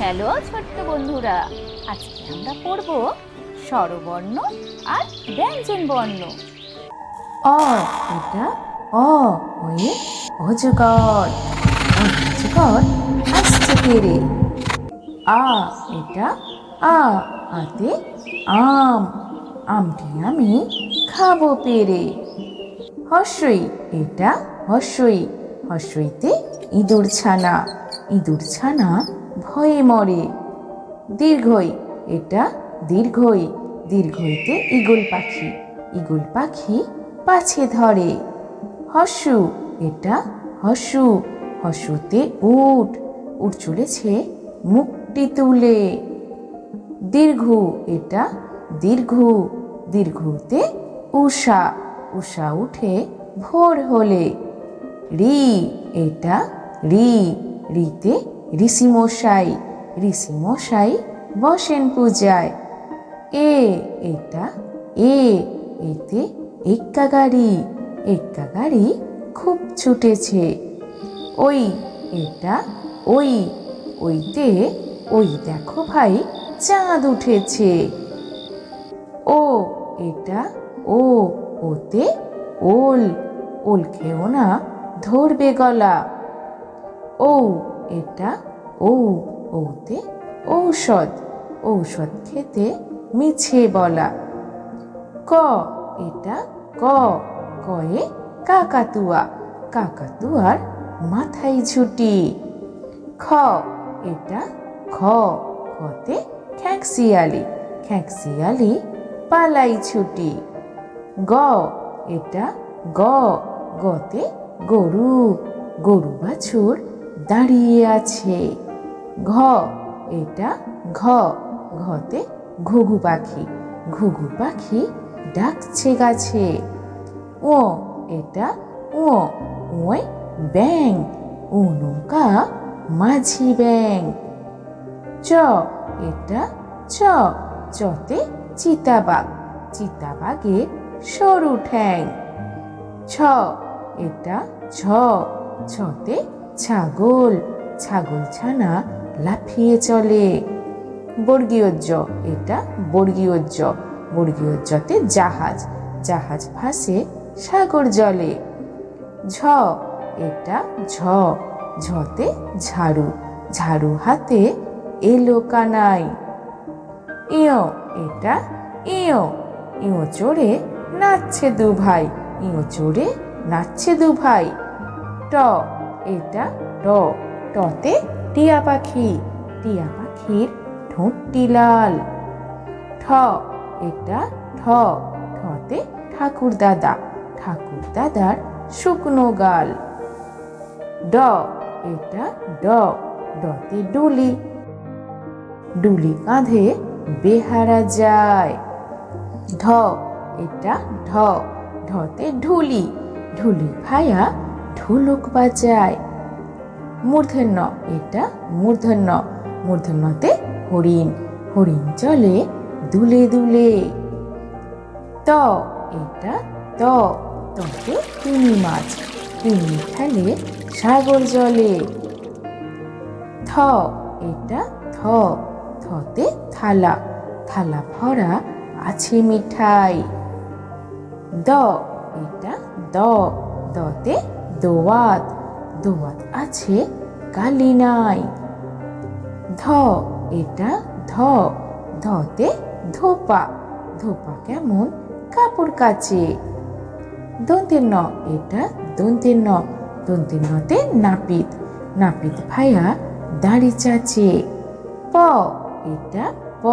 Hello, ছোট্ট বন্ধুরা। আজকে আমরা পড়ব স্বরবর্ণ আর ব্যঞ্জন বর্ণ অ এটা অ হয়ে অজগর। অজগর আসছে পেরে আ এটা আ আতে আম। আমটি আমি খাব পেরে হস্যই, এটা হস্যই। হস্যইতে ইঁদুর ছানা। ইঁদুর ছানা ভয়ে মরে। দীর্ঘই, এটা দীর্ঘই। দীর্ঘইতে ইগল পাখি ইগল পাখি পাছে ধরে। হস্যু এটা হস্যু হস্যুতে উট উট চলেছে মুখটি তুলে। দীর্ঘ, এটা দীর্ঘ। দীর্ঘতে উষা উষা উঠে ভোর হলে। রি, এটা রি। রিতে ঋষিমশাই ঋষিমশাই বসেন পূজায়। এ, এটা, এ, এতে এক্কা গাড়ি এক্কা গাড়ি খুব ছুটেছে। ওই, এটা, ওই, ওইতে, ওই দেখো ভাই, চাঁদ উঠেছে। ও, এটা, ও, ওতে, ওল ওল খেও না, ধরবে গলা। ও এটা ও ওতে ঔষধ। ঔষধ খেতে মিছে বলা। ক, এটা ক, কয়ে কাকাতুয়া। কাকাতুয়ার মাথায় ঝুটি। খ, এটা খ খতে খ্যাঁকশিয়ালি। খ্যাঁকশিয়ালি পালাই ছুটি গ, এটা গ, গতে গরু। গরু বাছুর দাঁড়িয়ে আছে। ঘ, এটা ঘ। ঘতে ঘুঘু পাখি। ঘুঘু পাখি ডাকছে গাছে। ও এটা ও ওই ব্যাং ও নৌকা মাঝি ব্যাং চ, এটা চ। চতে চিতাবাঘ। চিতাবাঘের সরু ঠ্যাং। ছ, এটা ছ ছতে ছাগল ছাগল ছানা লাফিয়ে চলে। বর্গীয় এটা বর্গীয় জ বর্গীয় জতে জাহাজ জাহাজ ভাসে সাগর জলে। ঝ, এটা ঝ, ঝতে ঝাড়ু ঝাড়ু হাতে এলো কানাই। ইয়, এটা ইয় ইয় চড়ে নাচছে দু ভাই ইয় চড়ে নাচছে দু ভাই ট এটা ট। টতে টিয়া পাখি। টিয়া পাখির ঠোঁটটি লাল ঠ, এটা ঠ। ঠতে ঠাকুর দাদা। ঠাকুর দাদার শুকনো গাল। ড, এটা ড। ডতে ডুলি। ডুলি কাঁধে বেহারা যায়। ঢ এটা ঢ ঢতে ঢুলি। ঢুলি ভায়া ঢোলক বাজায়। মূর্ধন্য, এটা মূর্ধন্য। মূর্ধন্যতে হরিণ হরিণ চলে দুলে দুলে। ত, এটা ত, ততে টুনি মাছ টুনি খেলে সাগর জলে। থ, এটা থ, থতে থালা থালা ভরা আছে মিঠাই। দ, এটা দ, দতে দোয়াত দোয়াত আছে, কালি নাই। ধ, এটা ধ, ধতে ধোপা। ধোপা কেমন? কাপড় কাচে। দন্তের ন এটা দন্তের ন দন্তের নতে নাপিত। নাপিত ভাইয়া দাড়ি চাচে। প, এটা প।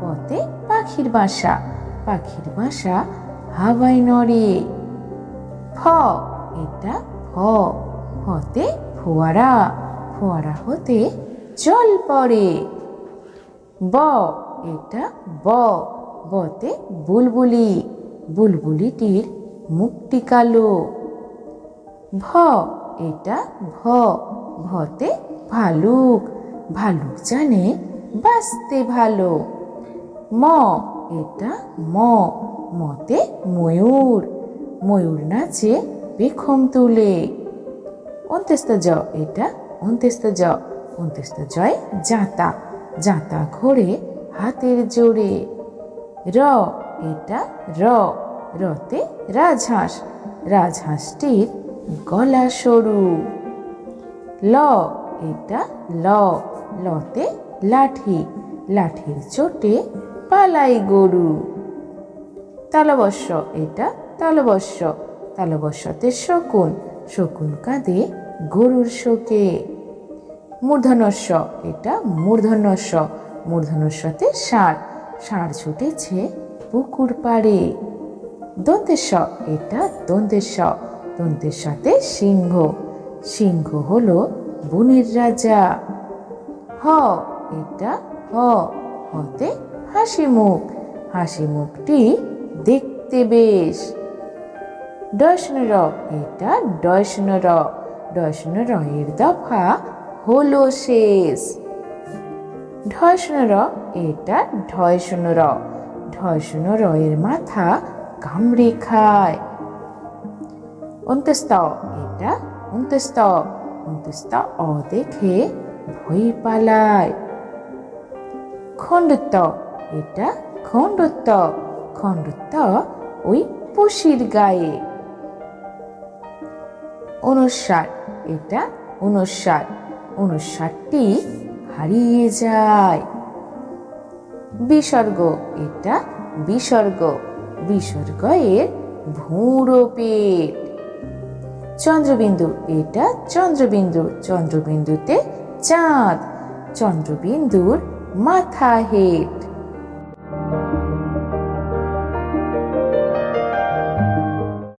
পতে পাখির বাসা। পাখির বাসা হাওয়ায় নড়ে। ফ এটা ফ ফতে ফোয়ারা। ফোয়ারা হতে জল পড়ে। ব, এটা ব। বতে বুলবুলি। বুলবুলিটির মুখটি কালো। ভ, এটা ভ। ভতে ভালুক। ভালুক জানে বাঁচতে ভালো। ম, এটা ম। মতে ময়ূর। ময়ূর নাচে পেখম তুলে। অন্ত্যস্ত জ এটা অন্ত্যস্ত জ উনত্রিশটা জয় জাতা জাতা ঘোরে হাতের জোরে। র, এটা র, রতে রাজহাঁস, রাজহাঁসটির গলা সরু। ল, এটা ল, লতে লাঠি, লাঠির চোটে পালাই গরু। তালবস্য এটা তালবস্য তালবস্যতে শকুন শকুন কাঁদে গরুর শোকে। মূর্ধনস্য এটা মূর্ধন্যস্য মূর্ধন্যস্যতে ষাঁড় ষাঁড় ছুটেছে পুকুর পাড়ে। দন্তেশ্ব এটা দন্তেশ্ব সাথে সিংহ সিংহ হল বনের রাজা। হ, এটা হ, হতে হাসি মুখ হাসি মুখটি দেখতে বেশ। ডয়সন র এটা ডয়সন র ডয়সন র এর দফা হলো শেষ। ঢয়সন র এটা ঢয়সন র ঢয়সন র এর মাথা কামড়ে খায় অন্তস্ত এটা অন্তস্ত অন্তস্ত অ দেখে ভয় পালায়। খণ্ডত্ব, এটা খণ্ডত্ব খণ্ডত্ব ওই পশির গায়ে। অনুসার এটা অনুসার অনুসারটি হারিয়ে যায়। বিসর্গ। এটা বিসর্গ। বিসর্গ এর ভুঁড়ো পেট চন্দ্রবিন্দু। এটা চন্দ্রবিন্দু। চন্দ্রবিন্দুতে চাঁদ। চন্দ্রবিন্দুর মাথা হেট।